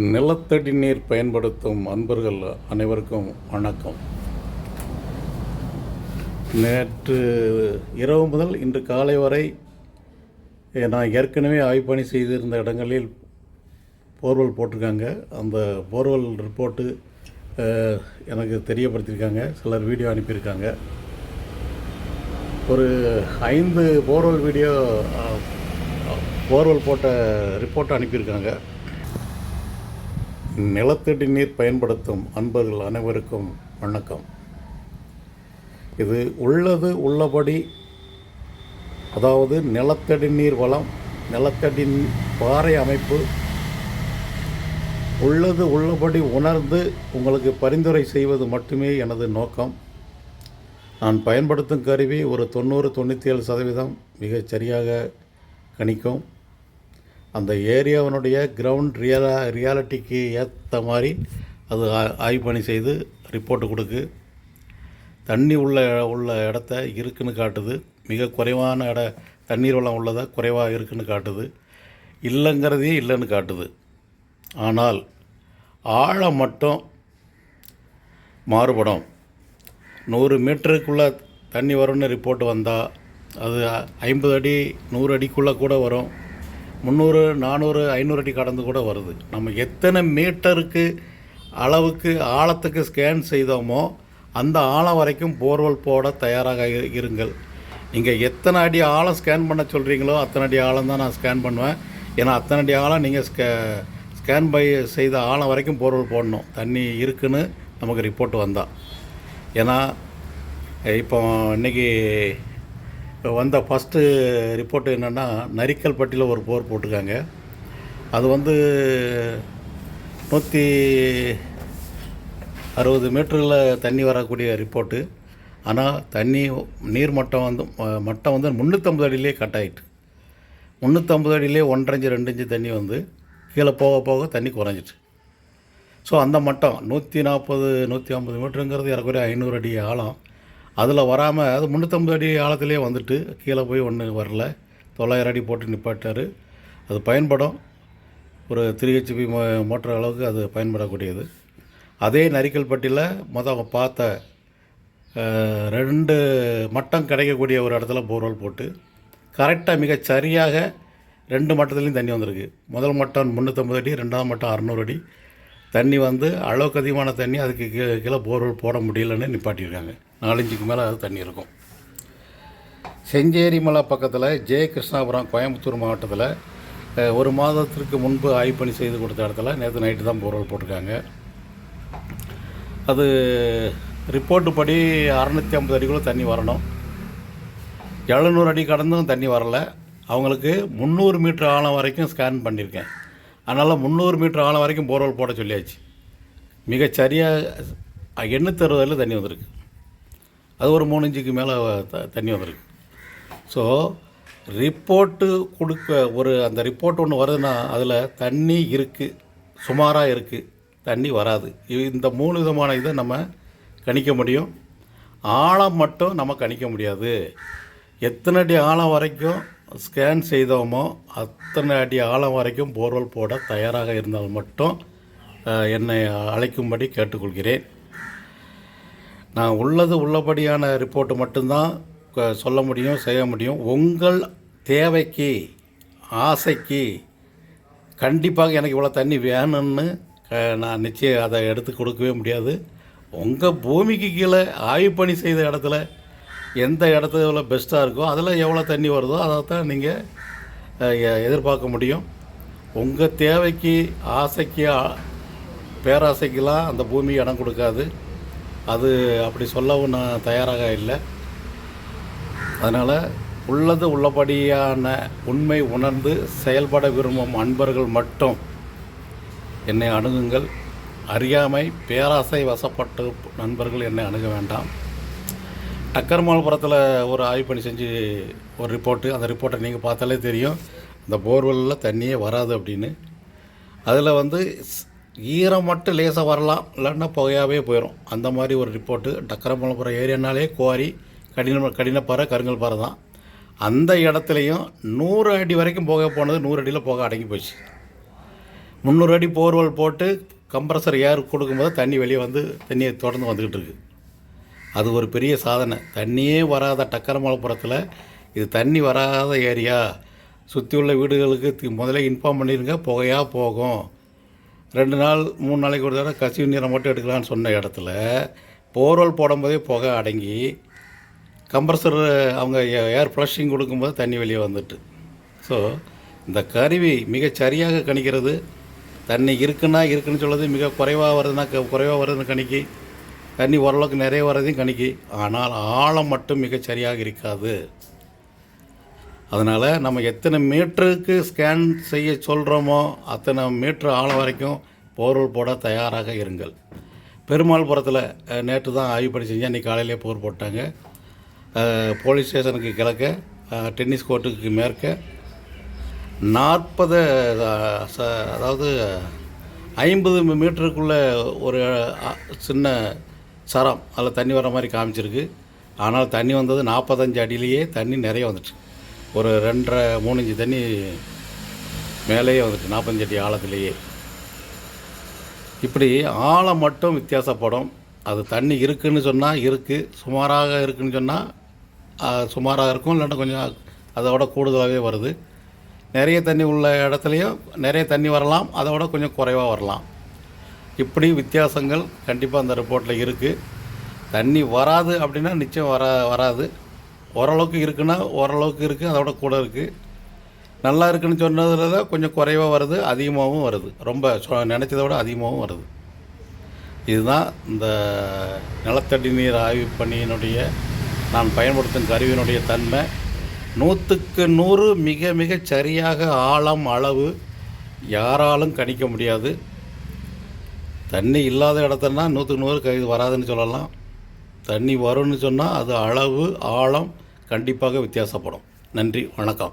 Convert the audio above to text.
நிலத்தடி நீர் பயன்படுத்தும் அன்பர்கள் அனைவருக்கும் வணக்கம். நேற்று இரவு முதல் இன்று காலை வரை நான் ஏற்கனவே ஆய்வு பணி செய்திருந்த இடங்களில் போர்வெல் போட்டிருக்காங்க. அந்த போர்வெல் ரிப்போர்ட்டு எனக்கு தெரியப்படுத்தியிருக்காங்க. சிலர் வீடியோ அனுப்பியிருக்காங்க. ஒரு ஐந்து போர்வெல் வீடியோ போர்வெல் போட்ட ரிப்போர்ட்டை அனுப்பியிருக்காங்க. நிலத்தடி நீர் பயன்படுத்தும் அன்பர்கள் அனைவருக்கும் வணக்கம். இது உள்ளது உள்ளபடி அதாவது நிலத்தடி நீர் வளம் நிலத்தடி பாறை அமைப்பு உள்ளது உள்ளபடி உணர்ந்து உங்களுக்கு பரிந்துரை செய்வது மட்டுமே எனது நோக்கம். நான் பயன்படுத்தும் கருவி ஒரு தொண்ணூறு தொண்ணூற்றி ஏழு சதவீதம் மிகச் சரியாக கணிக்கும். அந்த ஏரியாவினுடைய கிரவுண்ட் ரியலா ரியாலிட்டிக்கு ஏற்ற மாதிரி அது ஆ- ஆய்வு பணி செய்து ரிப்போர்ட்டு கொடுக்கு. தண்ணி உள்ள உள்ள இடத்த இருக்குன்னு காட்டுது. மிக குறைவான இட தண்ணீர் வளம் உள்ளதாக குறைவாக இருக்குன்னு காட்டுது. இல்லைங்கிறதே இல்லைன்னு காட்டுது. ஆனால் ஆழம் மட்டும் மாறுபடும். நூறு மீட்டருக்குள்ளே தண்ணி வரும்னு ரிப்போர்ட் வந்தால் அது ஐம்பது அடி நூறு அடிக்குள்ளே கூட வரும். முந்நூறு நானூறு ஐநூறு அடி கடந்து கூட வருது. நம்ம எத்தனை மீட்டருக்கு அளவுக்கு ஆழத்துக்கு ஸ்கேன் செய்தோமோ அந்த ஆழம் வரைக்கும் போர்வெல் போட தயாராக இரு- இருங்கள். நீங்கள் எத்தனை அடி ஆழம் ஸ்கேன் பண்ண சொல்கிறீங்களோ அத்தனை அடி ஆழம் தான் நான் ஸ்கேன் பண்ணுவேன். ஏன்னா அத்தனை அடி ஆழம் நீங்கள் ஸ்கே ஸ்கேன் பை செய்த ஆழம் வரைக்கும் போர்வெல் போடணும். தண்ணி இருக்குன்னு நமக்கு ரிப்போர்ட் வந்தால் ஏன்னா இப்போ இப்போ வந்த ஃபஸ்ட்டு ரிப்போர்ட் என்னென்னா நரிக்கல்பட்டியில் ஒரு போர் போட்டிருக்காங்க. அது வந்து நூற்றி அறுபது மீட்டரில் தண்ணி வரக்கூடிய ரிப்போர்ட்டு ஆனால் தண்ணி நீர் மட்டம் வந்து ம- மட்டம் வந்து முந்நூற்றம்பது அடியிலே கட் ஆகிட்டு முந்நூற்றம்பது அடியிலே ஒன்றரை இன்ச்சு ரெண்டு இஞ்சு தண்ணி வந்து கீழே போக போக தண்ணி குறைஞ்சிட்டு. ஸோ அந்த மட்டம் நூற்றி நாற்பது நூற்றி ஐம்பது மீட்டருங்கிறது ஏறக்குறைய ஐநூறு அடி ஆழம். அதில் வராமல் அது முந்நூற்றம்பது அடி ஆழத்துலேயே வந்துட்டு கீழே போய் ஒன்று வரல. தொள்ளாயிரம் அடி போட்டு நிப்பாட்டார். அது பயன்படும். ஒரு த்ரீ ஹெச்பி மோ மோட்டர் அளவுக்கு அது பயன்படக்கூடியது. அதே நரிக்கல்பட்டியில் மொதல் பார்த்த ரெண்டு மட்டம் கிடைக்கக்கூடிய ஒரு இடத்துல போர்வெல் போட்டு கரெக்டாக மிக சரியாக ரெண்டு மட்டத்துலேயும் தண்ணி வந்திருக்கு. முதல் மட்டம் முந்நூற்றம்பது அடி ரெண்டாவது மட்டம் அறநூறு அடி. தண்ணி வந்து அளவுக்கு அதிகமான தண்ணி அதுக்கு கீழே கீழே போர்வெல் போட முடியலன்னு நிப்பாட்டியிருக்காங்க. நாலஞ்சுக்கு மேலே அது தண்ணி இருக்கும். செஞ்சேரி மலை பக்கத்தில் ஜெய கிருஷ்ணாபுரம் கோயம்புத்தூர் மாவட்டத்தில் ஒரு மாதத்திற்கு முன்பு ஆய்ப்பணி பணி செய்து கொடுத்த இடத்துல நேற்று நைட்டு தான் போர்வல் போட்டிருக்காங்க. அது ரிப்போர்ட்டு படி அறநூற்றி ஐம்பது அடிக்குள்ளே தண்ணி வரணும். எழுநூறு அடி கடந்தும் தண்ணி வரல. அவங்களுக்கு முந்நூறு மீட்டர் ஆழம் வரைக்கும் ஸ்கேன் பண்ணியிருக்கேன் அதனால் முந்நூறு மீட்டர் ஆழம் வரைக்கும் போர்வெல் போட சொல்லியாச்சு. மிகச்சரியாக எண்ணூற்றி அறுபதில் தண்ணி வந்திருக்கு. அது ஒரு மூணு இன்ச்சுக்கு மேலே த தண்ணி வந்திருக்கு. ஸோ ரிப்போர்ட்டு கொடுக்க ஒரு அந்த ரிப்போர்ட் ஒன்று வருதுன்னா அதில் தண்ணி இருக்குது சுமாராக இருக்குது தண்ணி வராது. இந்த மூணு விதமான இதை நம்ம கணிக்க முடியும். ஆழம் மட்டும் நம்ம கணிக்க முடியாது. எத்தனை அடி ஆழம் வரைக்கும் ஸ்கேன் செய்தோமோ அத்தனை அடி ஆழம் வரைக்கும் போர்வெல் போட தயாராக இருந்தால் மட்டும் என்னை அழைக்கும்படி கேட்டுக்கொள்கிறேன். நான் உள்ளது உள்ளபடியான ரிப்போர்ட்டு மட்டும்தான் சொல்ல முடியும் செய்ய முடியும். உங்கள் தேவைக்கு ஆசைக்கு கண்டிப்பாக எனக்கு இவ்வளோ தண்ணி வேணும்னு க- நான் நிச்சயம் அதை எடுத்து கொடுக்கவே முடியாது. உங்கள் பூமிக்கு கீழே ஆய்வு பணி செய்த இடத்துல எந்த இடத்துல பெஸ்ட்டாக இருக்கோ அதில் எவ்வளோ தண்ணி வருதோ அதை தான் நீங்கள் எதிர்பார்க்க முடியும். உங்கள் தேவைக்கு ஆசைக்கு பேராசைக்கெலாம் பேராசைக்கெல்லாம் அந்த பூமி இடம் கொடுக்காது. அது அப்படி சொல்லவும் நான் தயாராக இல்லை. அதனால் உள்ளது உள்ளபடியான உண்மை உணர்ந்து செயல்பட விரும்பும் அன்பர்கள் மட்டும் என்னை அணுகுங்கள். அறியாமை பேராசை வசப்பட்டு நண்பர்கள் என்னை அணுக வேண்டாம். டக்கர்மால்புரத்தில் ஒரு ஆய்வு பண்ணி செஞ்சு ஒரு ரிப்போர்ட்டு. அந்த ரிப்போர்ட்டை நீங்கள் பார்த்தாலே தெரியும். இந்த போர்வெல்லில் தண்ணியே வராது அப்படின்னு. அதில் வந்து ஈரம் மட்டும் லேசாக வரலாம் இல்லைன்னா புகையாகவே போயிடும் அந்த மாதிரி ஒரு ரிப்போர்ட்டு டக்கரமலபுரம் ஏரியானாலே குவாரி கடின கடினப்பாறை கருங்கல் பாறை தான். அந்த இடத்துலையும் நூறு அடி வரைக்கும் புகை போனது நூறு அடியில் புகை அடங்கி போச்சு. முந்நூறு அடி போர்வெல் போட்டு கம்ப்ரஸர் ஏர் கொடுக்கும்போது தண்ணி வெளியே வந்து தண்ணியை தொடர்ந்து வந்துக்கிட்டு இருக்கு. அது ஒரு பெரிய சாதனை. தண்ணியே வராத டக்கரமலப்புறத்தில் இது தண்ணி வராத ஏரியா. சுற்றி உள்ள வீடுகளுக்கு முதல்ல இன்ஃபார்ம் பண்ணிடுங்க புகையாக போகும். ரெண்டு நாள் மூணு நாளைக்கு ஒரு தடவை கசிவு நீரை மட்டும் எடுக்கலான்னு சொன்ன இடத்துல போர்வெல் போடும்போதே புகை அடங்கி கம்ப்ரஸர் அவங்க ஏர் ஃப்ளஷிங் கொடுக்கும்போது தண்ணி வெளியே வந்துட்டு. ஸோ இந்த கருவி மிகச் சரியாக கணிக்கிறது. தண்ணி இருக்குன்னா இருக்குன்னு சொல்லுது மிக குறைவாக வருதுன்னா க- குறைவாக வருதுன்னு கணிக்கி. தண்ணி ஓரளவுக்கு நிறைய வர்றதையும் கணிக்கி. ஆனால் ஆழம் மட்டும் மிகச் சரியாக இருக்காது. அதனால் நம்ம எத்தனை மீட்டருக்கு ஸ்கேன் செய்ய சொல்கிறோமோ அத்தனை மீட்ரு ஆழம் வரைக்கும் போர்வல் போட தயாராக இருங்கள். பெருமாள்புரத்தில் நேற்று தான் ஆய்வு பணி செஞ்சேன் அன்றைக்கி காலையிலே போர் போட்டாங்க. போலீஸ் ஸ்டேஷனுக்கு கிழக்க டென்னிஸ் கோர்ட்டுக்கு மேற்க. நாற்பது அதாவது ஐம்பது மீட்டருக்குள்ளே ஒரு சின்ன சரம் அதில் தண்ணி வர மாதிரி காமிச்சிருக்கு. ஆனால் தண்ணி வந்தது நாற்பத்தஞ்சு அடியிலேயே தண்ணி நிறைய வந்துச்சு. ஒரு ரெண்டரை மூணு இஞ்சி தண்ணி மேலேயே வந்துட்டு நாற்பத்தஞ்சடி ஆழத்துலேயே. இப்படி ஆழம் மட்டும் வித்தியாசப்படும். அது தண்ணி இருக்குன்னு சொன்னால் இருக்குது சுமாராக இருக்குதுன்னு சொன்னால் சுமாராக இருக்கும். இல்லைன்னா கொஞ்சம் அதோட கூடுதலாகவே வருது. நிறைய தண்ணி உள்ள இடத்துலையும் நிறைய தண்ணி வரலாம். அதோட கொஞ்சம் குறைவாக வரலாம். இப்படி வித்தியாசங்கள் கண்டிப்பாக அந்த ரிப்போர்ட்டில் இருக்குது தண்ணி வராது அப்படின்னா நிச்சயம் வர வராது. ஓரளவுக்கு இருக்குன்னா ஓரளவுக்கு இருக்குது அதோட கூட இருக்குது நல்லா இருக்குன்னு சொன்னதில் தான் கொஞ்சம் குறைவாக வருது அதிகமாகவும் வருது. ரொம்ப நினச்சதை விட அதிகமாகவும் வருது. இதுதான் இந்த நிலத்தடி நீர் ஆய்வு பணியினுடைய நான் பயன்படுத்தும் கருவியினுடைய தன்மை. நூற்றுக்கு நூறு மிக மிக சரியாக ஆழம் அளவு யாராலும் கணிக்க முடியாது. தண்ணி இல்லாத இடத்துலனா நூற்றுக்கு நூறு கை வராதுன்னு சொல்லலாம். தண்ணி வரும்னு சொன்னால் அது அளவு ஆழம் கண்டிப்பாக வித்தியாசப்படும். நன்றி வணக்கம்.